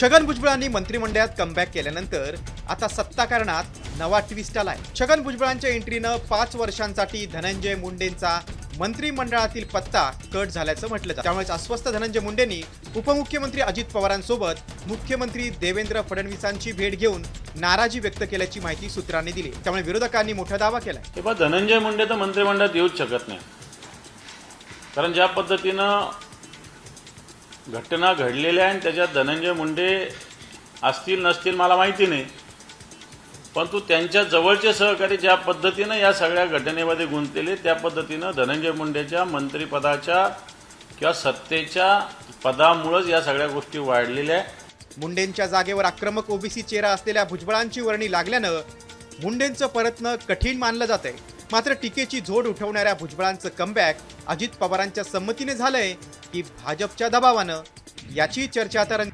छगन भुजबळांनी मंत्रिमंडळात कमबॅक केल्यानंतर आता सत्ताकारणात नवा ट्विस्ट आलाय. छगन भुजबळांच्या एंट्रीनं पाच वर्षांसाठी धनंजय मुंडेंचा मंत्रिमंडळातील पत्ता कट झाल्याचं म्हटलं जातं. त्यामुळे अस्वस्थ धनंजय मुंडेंनी उपमुख्यमंत्री अजित पवारांसोबत मुख्यमंत्री देवेंद्र फडणवीसांची भेट घेऊन नाराजी व्यक्त केल्याची माहिती सूत्रांनी दिली. त्यामुळे विरोधकांनी मोठा दावा केला धनंजय मुंडे तर मंत्रिमंडळात येऊच शकत नाही. कारण ज्या पद्धतीनं घटना घडलेल्या आहे आणि त्याच्यात धनंजय मुंडे असतील नसतील मला माहिती नाही. परंतु त्यांच्या जवळचे सहकारी ज्या पद्धतीनं या सगळ्या घटनेमध्ये गुंतलेले त्या पद्धतीनं धनंजय मुंडेच्या मंत्रिपदाच्या किंवा सत्तेच्या पदामुळंच या सगळ्या गोष्टी वाढलेल्या मुंडेंच्या जागेवर आक्रमक ओबीसी चेहरा असलेल्या भुजबळांची वर्णी लागल्यानं मुंडेंचं परतणं कठीण मानलं जातंय. मात्र टीकेची झोड उठवणाऱ्या भुजबळांचं कमबॅक अजित पवारांच्या संमतीने झालंय की भाजपच्या दबावानं याची चर्चा आता रंग